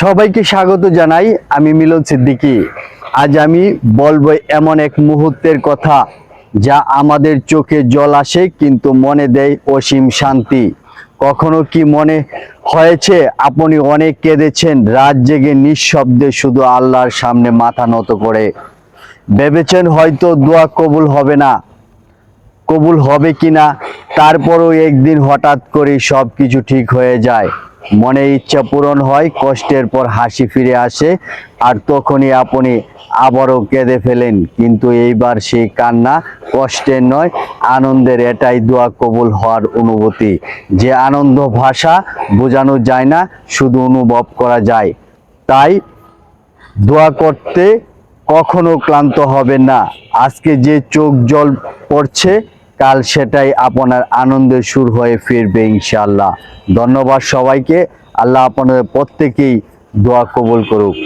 সবাইকে স্বাগত জানাই, আমি মিলন সিদ্দিকী। আজ আমি বলব এমন এক মুহূর্তের কথা যা আমাদের চোখে জল আসে কিন্তু মনে দেয় অসীম শান্তি। কখনো কি মনে হয়েছে আপনি অনেক কেঁদেছেন, রাত জেগে নিঃশব্দে শুধু আল্লাহর সামনে মাথা নত করে। ভেবেছেন হয়তো দোয়া কবুল হবে না। কবুল হবে কিনা, তারপরও একদিন হঠাৎ করে সব কিছু ঠিক হয়ে যায়। মনে ইচ্ছা পূরণ হয়, কষ্টের পর হাসি ফিরে আসে আর তখনই আপনি আবারও কেঁদে ফেলেন। কিন্তু এইবার সেই কান্না কষ্টের নয়, আনন্দের এটাই দোয়া কবুল হওয়ার অনুভূতি। যে আনন্দ ভাষা বোঝানো যায় না, শুধু অনুভব করা যায়। তাই দোয়া করতে কখনো ক্লান্ত হবেন না। আজকে যে চোখ জল পড়ছে কাল সেটাই আপনার আনন্দের সুর হয়ে ফিরবে ইনশাল্লাহ ধন্যবাদ সবাইকে। আল্লাহ আপনাদের প্রত্যেকেই দোয়া কবুল করুক।